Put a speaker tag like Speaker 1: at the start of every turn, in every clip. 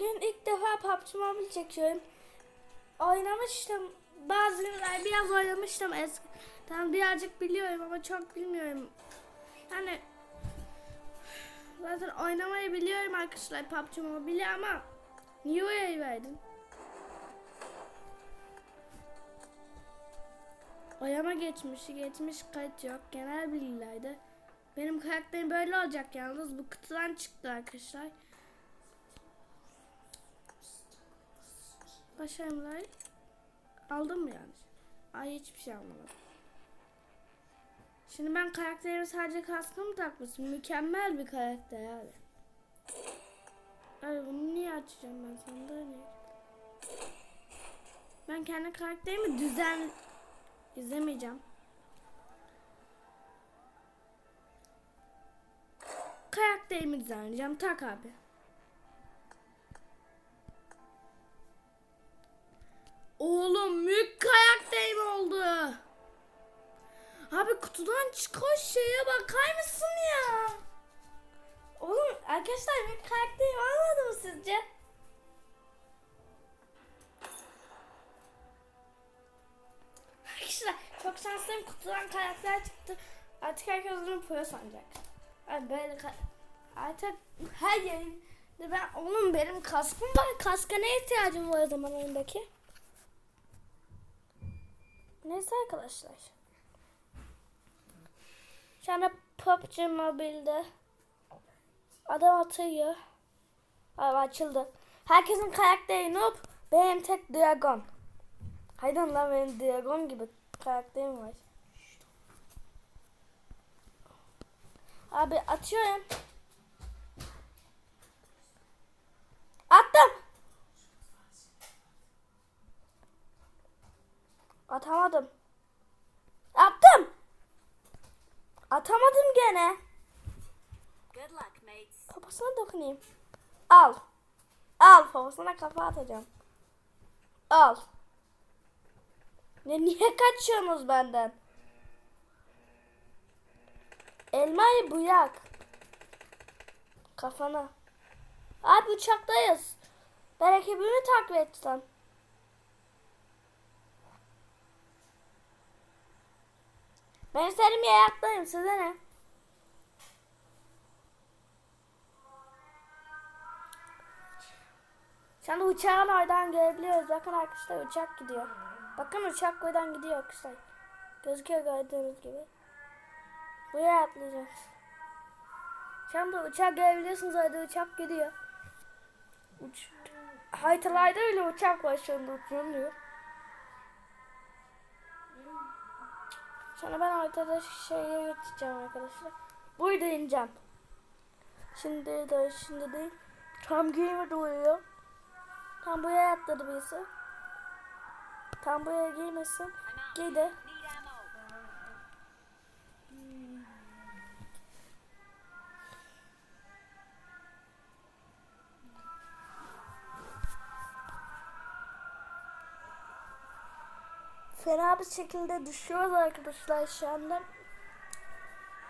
Speaker 1: Bugün ilk defa PUBG Mobile çekiyorum. Oynamıştım. Bazı günler biraz oynamıştım eskiden. Birazcık biliyorum ama çok bilmiyorum. Yani zaten oynamayı biliyorum arkadaşlar PUBG Mobile ama niye oraya verdin? Oyama geçmişi geçmiş kayıt yok. Genel bilgilerde. Benim karakterim böyle olacak yalnız. Bu kutudan çıktı arkadaşlar. Başarımlar aldım mı yani? Ay hiçbir şey almadım. Şimdi ben karakterime sadece kaskımı takmışım. Mükemmel bir karakter abi. Abi bunu niye açacağım ben sonunda? Ben kendi karakterimi düzen izlemeyeceğim. Karakterimi düzenleyeceğim. Tak abi. Oğlum mük karakterim oldu. Abi kutudan çıkan şeye bakar mısın ya? Oğlum arkadaşlar mük karakterim olmadı mı sizce? Arkadaşlar çok şanslıyım kutudan karakter çıktı. Artık herkes onu pro sanacak. Abi böyle artık her yerinde ben oğlum benim kaskım var. Kaska ne ihtiyacım var o zaman oyundaki? Neyse arkadaşlar. Şu anda PUBG Mobile'de adam atıyor. Abi açıldı. Herkesin karakteri noob. Benim tek dragon. Haydi lan benim dragon gibi karakterim var. Abi atıyorum. Attım. Atamadım. Attım. Atamadım gene.
Speaker 2: Good luck, mates.
Speaker 1: Kafasına dokunayım. Al. Al kafasına kafa atacağım. Al. Ne niye kaçıyorsunuz benden? Elmayı buyak. Kafana. Abi uçaktayız. Ben ekibimi takip etsem. Ben isterim yayaktayım size ne? Şu anda uçağın oradan görebiliyoruz. Bakın arkadaşlar uçak gidiyor. Bakın uçak oradan gidiyor arkadaşlar. Gözüküyor gördüğünüz gibi. Buraya atlayacağız. Şu anda uçak görebiliyorsunuz orada uçak gidiyor. Uç... Haritalarda öyle uçak var şu anda uçuyor. Anda ben haritada şeye geçeceğim arkadaşlar. Burada ineceğim. Şimdi de şimdi değil. Tam giyime doğuyor. Tam buraya atladı birisi. Tam buraya giymesin. Giydi. Fena bir şekilde düşüyoruz arkadaşlar şu anda.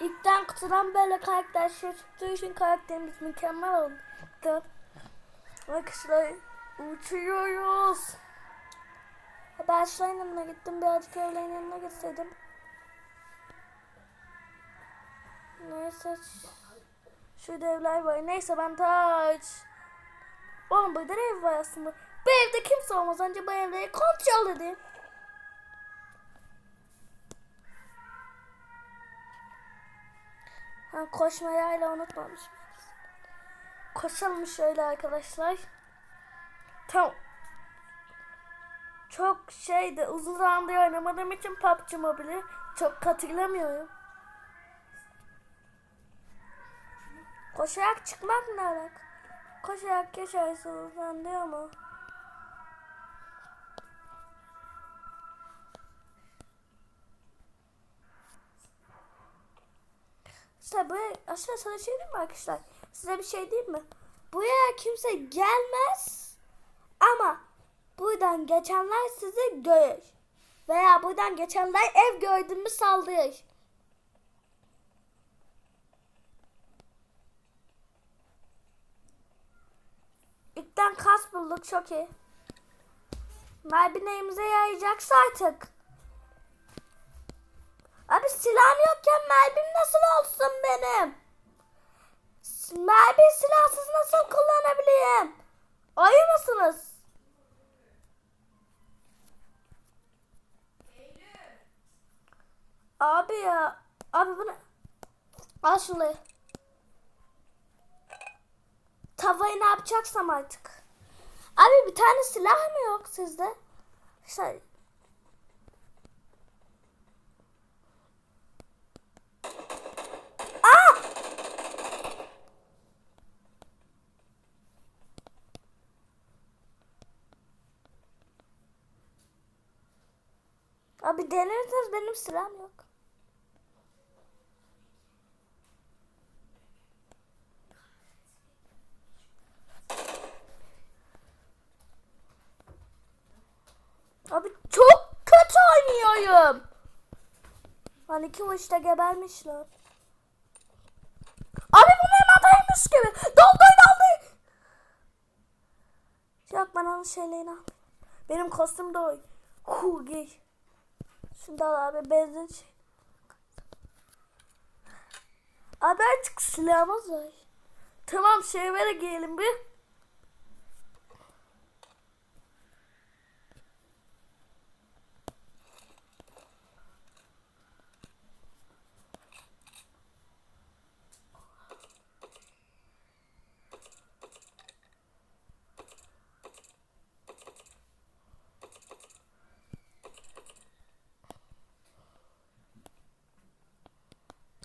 Speaker 1: İlkten kutudan böyle karakter şey çıktığı için karakterimiz mükemmel oldu. Arkadaşlar uçuyoruz. Şahin yanına gittim. Birazcık evlerin yanına gitseydim. Neyse. Şurada evler var. Neyse ben taç. Oğlum burada ev var aslında. Bu evde kimse olmaz. Önce bu evleri kontrol edeyim. Ha, koşmayı hala unutmamışım. Koşalım şöyle arkadaşlar. Tamam. Çok şeydi uzun zamandır oynamadığım için PUBG Mobile'i çok hatırlamıyorum. Koşarak çıkmak ne alak? Koşarak geçersiniz ben diyor İşte buraya aşağı sana şey diyeyim mi arkadaşlar? Size bir şey diyeyim mi? Buraya kimse gelmez ama buradan geçenler sizi görür. Veya buradan geçenler ev gördüğümü saldırır. İlk İlkten kas bulduk çok iyi. Mermi neyimize yarayacaksa artık. Abi silahım yokken mermim nasıl olsun benim? Mermi silahsız nasıl kullanabileyim? Ayı mısınız? Abi ya. Abi bunu... Al şunu. Tavayı ne yapacaksam artık. Abi bir tane silah mı yok sizde? İşte Aa! Abi denerseniz benim silahım yok. Abi çok kötü oynuyorum. Lan iki maçta gebermişler. Abi bu benim adaymış gibi. Doldu doldu. Yok ben onun şeylerini. Benim kostüm de o. Hu giy. Da al abi benzin şey. Abi artık silahımız var. Tamam şey ver giyelim bir.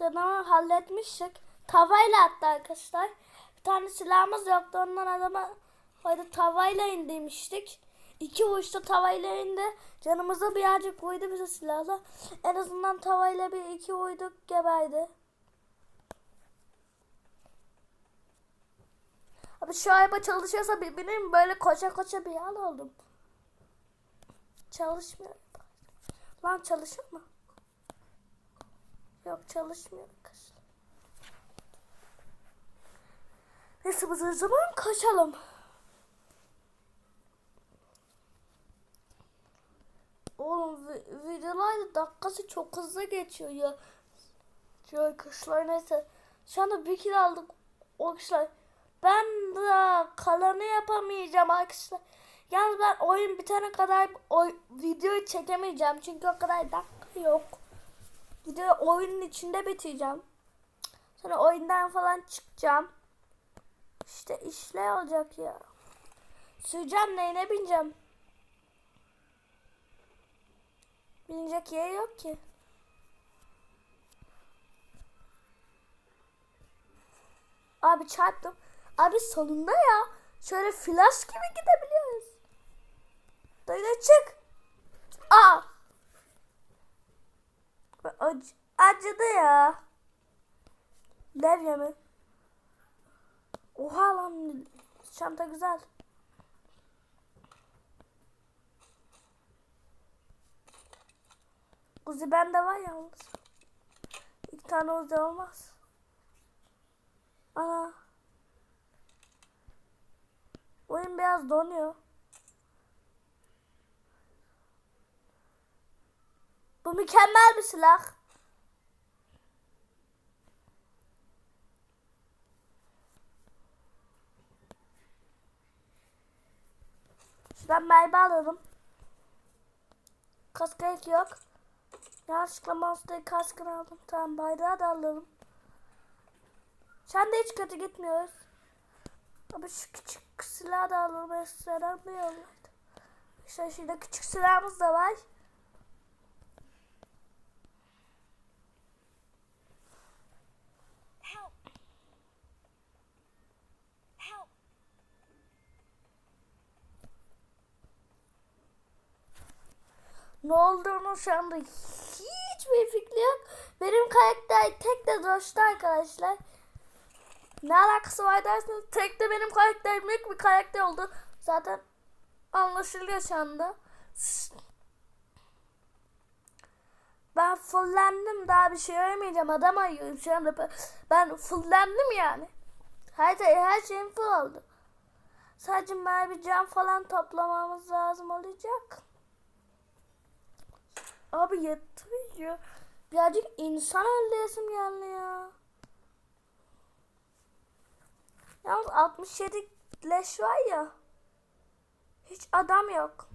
Speaker 1: Canımı halletmiştik. Tavayla attı arkadaşlar. Bir tane silahımız yoktu. Ondan adama hadi tavayla indirmiştik. İki uçta tavayla indi. Canımıza birazcık vurdu bize silahla. En azından tavayla bir iki vurduk geberdi. Abi şu araba çalışıyorsa bir bileyim böyle koşa koşa bir hal oldum. Çalışmıyor. Lan çalışır mı? Yok çalışmıyor kız. Neyse biz o zaman kaçalım. Oğlum vi- videolar dakikası çok hızlı geçiyor ya. Şöyle kışlar neyse. Şu anda bir kilo aldık o kışlar. Ben de kalanı yapamayacağım arkadaşlar. Yalnız ben oyun bitene kadar o videoyu çekemeyeceğim. Çünkü o kadar dakika yok. Videoyu oyunun içinde bitireceğim. Sonra oyundan falan çıkacağım. İşte işle olacak ya. Süreceğim neyine bineceğim. Binecek yeri yok ki. Abi çarptım. Abi sonunda ya. Şöyle flash gibi gidebiliyoruz. Dayı çık. Aa. Ac acıdı ya. Levye mi? Oha lan. Çanta güzel. Uzi bende var yalnız. İki tane uzi olmaz. Ana. Oyun biraz donuyor. Bu mükemmel bir silah. Şuradan mermi alalım. Kask gerek yok. Yanlışlıkla monster kaskını aldım. Tamam bayrağı da alalım. Sen de hiç kötü gitmiyoruz. Ama şu küçük silahı da alalım. Eskiden bir yollaydı. İşte şurada küçük silahımız da var. Ne olduğunu şu anda hiçbir fikri yok. Benim karakter tek de Doş'ta arkadaşlar. Ne alakası var derseniz tek de benim karakterim büyük bir karakter oldu. Zaten anlaşılıyor şu anda. Ben fullendim daha bir şey öğrenmeyeceğim. Adam arıyorum şu anda. Ben fullendim yani. Her, her şeyim full oldu. Sadece ben bir cam falan toplamamız lazım olacak. Abi yeter ya. Birazcık insan öldüresim geldi ya. Yalnız 67 leş var ya. Hiç adam yok.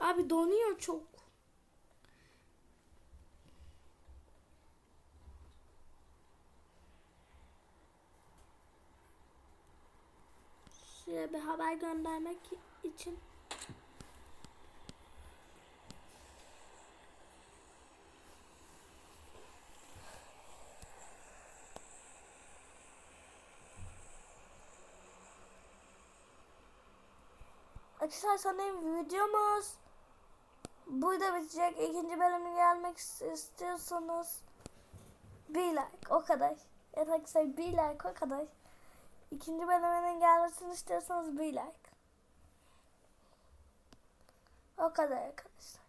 Speaker 1: Abi donuyor çok. Bir haber göndermek için. Arkadaşlar sanırım videomuz burada bitecek. İkinci bölümü gelmek istiyorsanız bir like o kadar. Evet arkadaşlar bir like o kadar. İkinci bölümünün gelmesini istiyorsanız bir like. O kadar arkadaşlar.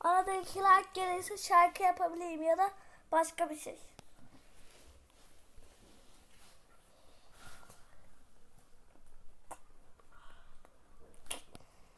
Speaker 1: Arada iki like gelirse şarkı yapabilirim ya da başka bir şey.